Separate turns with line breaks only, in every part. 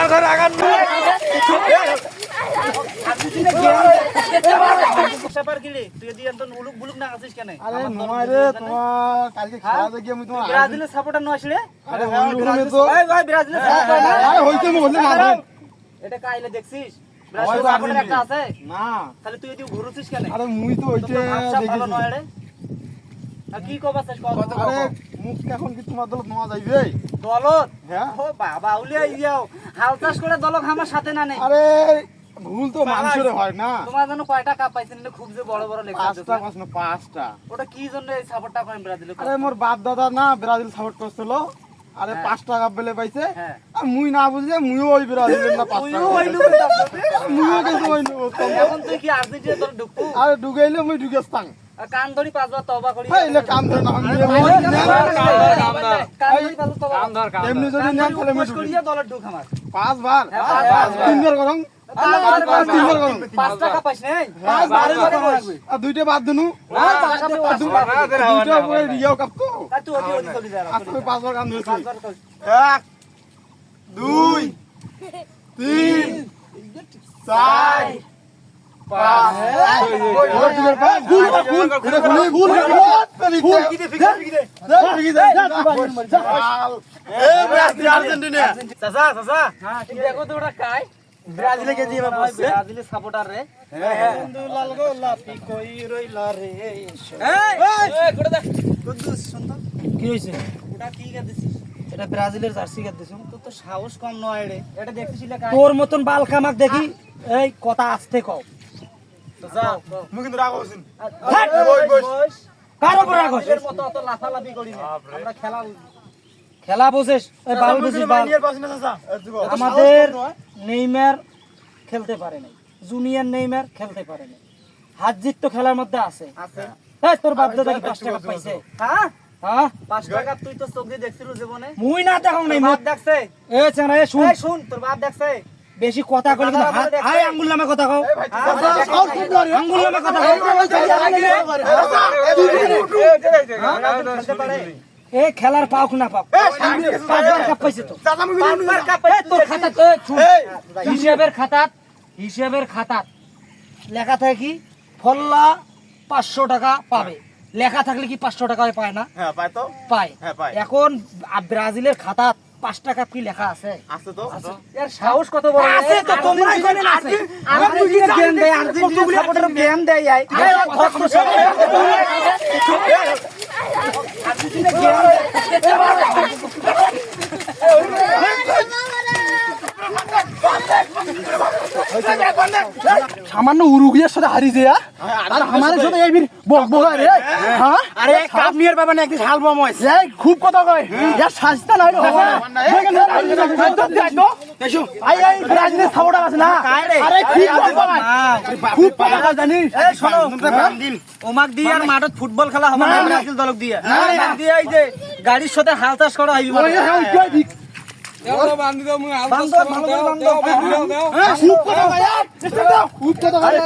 বাবার ঘর আগান
ব্রাজিলের সাপোর্টার নয় আসলে?
বললে না রে।
এটা কাইলে দেখছিস? ব্রাজিলের সাপোর্টার একটা আছে।
না।
তাহলে তুই এদিকে ঘুরছিস কেন?
আরে মুই তো ওইটা দেখেছি।
কি কবা চাস কত
আরে মুখ এখন কি তোমার দল নোয়া যাইবে
দলত?
হ্যাঁ।
ও বাবা উলিয়া ইয়াও হাল চাষ করে দলক আমার সাথে না নেই
আরে ভুল তো মানুষের হয় না।
তোমার জন্য কয়টা কাপ পাইছেন এটা খুব যে বড় বড় লেখা আছে
পাঁচটা পাঁচ পাঁচটা।
ওটা কি জন্য এই সাপোর্টটা করেন ব্রাজিলে
আরে মোর বাপ দাদা না ব্রাজিল সাপোর্ট করছিল। আরে
হ্যাঁ।
পাঁচ টাকা পাইছে।
হ্যাঁ।
আর মুই না বুঝলে মুইও ওই ব্রাজিল না পাঁচ
তুইও
টাকা
ওই
পেলে। মুইও কিন্তু ওই
এখন তুই কি আর্জেন্টিনা দল ঢুকবো?
আরে ঢুকাইলে মুই ঢুকেস্তাং।
আর কান ধরি পাঁচবার তবা করি।
এই লে কাম ধরে না
কান ধরি পাঁচবার
এমনি যদি নেন তাহলে মুই
করিয়া দলের ঢুক আমার।
পাঁচবার
হ্যাঁ, পাঁচবার।
তিনবার করং। দুইটা বাদ দিনু।
হ্যাঁ।
দুইটা পরে রিয়াও কাপতো। পাঁচবার ধরেছি। এক দুই তিন চার
তো
কে?
এটা ব্রাজিলের জার্সি গাইতেছিস। তোর তো সাহস কম নয় রে। এটা দেখতেছিলে?
তোর মতন বাল খামাক দেখি, এই কথা আসতে কও
মুই কিন্তু রাগ হইছিন
আর-
বস, বস।
বস।
কার উপর রাগ হইছিস?
ব্রাজিলের অত লাফালাফি করি না। আমরা খেলা।
খেলা বুঝিস এই বাল বুঝিস বাল আমাদের নেইমার খেলতে পারে নাই জুনিয়র নেইমার খেলতে পারে নাই হাজির তো খেলার মধ্যে আছে
আছে।
এই তোর বাপ দাদা কি পাঁচ টাকা পাইছে
হ্যাঁ?
হ্যাঁ
টাকা তুই তো চোখ দিয়ে দেখছিলু জীবনে।
মুই না দেখো নাই
বাপ দেখছে?
এ চেনা এ শুন
শুন, তোর বাপ দেখছে?
বেশি কথা কইলে কিন্তু হাত আয় আঙ্গুল নামে কথা কও
হ্যাঁ?
আঙ্গুল নামে কথা কও? এ খেলার পাওক না পাওক পাঁচবার কাপ পাইছে তো
পাঁচবার কাপ পাইছে
তোর খাতা? তো হিসাবের খাতাত হিসাবের খাতাত লেখা থাকে কি ফল্লা পাঁচশো টাকা পাবে লেখা থাকলে কি পাঁচশো টাকা পায় না
হ্যাঁ পাই তো
পায়
হ্যাঁ, পায়।
এখন ব্রাজিলের খাতাত পাঁচ টাকা কি লেখা আছে।
আছে তো?
এর সাহস কত বড়
আছে তো, তোমরাই জানেন আছে।
আমার বুঝি জ্ঞান দেয় সাপোর্টার জ্ঞান দেয় আই।
সামান্য উরুগুয়ের সাথে হারি যে আর আমার সাথে। এই বক রে হ্যাঁ?
আরে কাপ নিয়ে পাবা না একদিন হাল বময়
এই খুব কথা কয় ইয়ার সাজতা নাই রে এসো আই আই ব্রাজিলের সাপোর্টার আছে না আরে খুব কথা কয় খুব কথা কয় জানিস
এই শোনো ওমাক দিয়ে আর মাঠত ফুটবল খেলা হবে না ব্রাজিল দলক দিয়ে দিয়ে এই যে গাড়ির সাথে হাল চাষ করা হইবি মানে বান্ধব বান্ধব
খুব কথা কয় খুব কথা কয়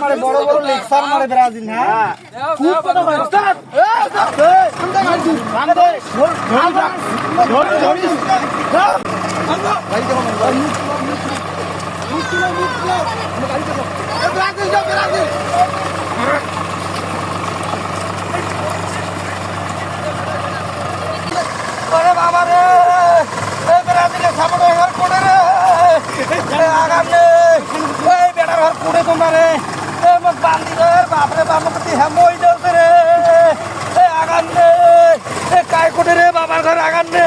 মারে বড় বড় লেকচার মারে ব্রাজিল হ্যাঁ
খুব কথা কয়
ওরে বাবা রে এই ব্রাজিলের সাপোর্ট এবার কোড়ে রে এই আগাম রে এই বেটার ঘর কোড়ে তোমরা রে বান্দি রে, বাপরে বাপ দিহা মই দেউতে রে এ আগান রে এই কাই কুটে রে, বাবার ঘর আগান রে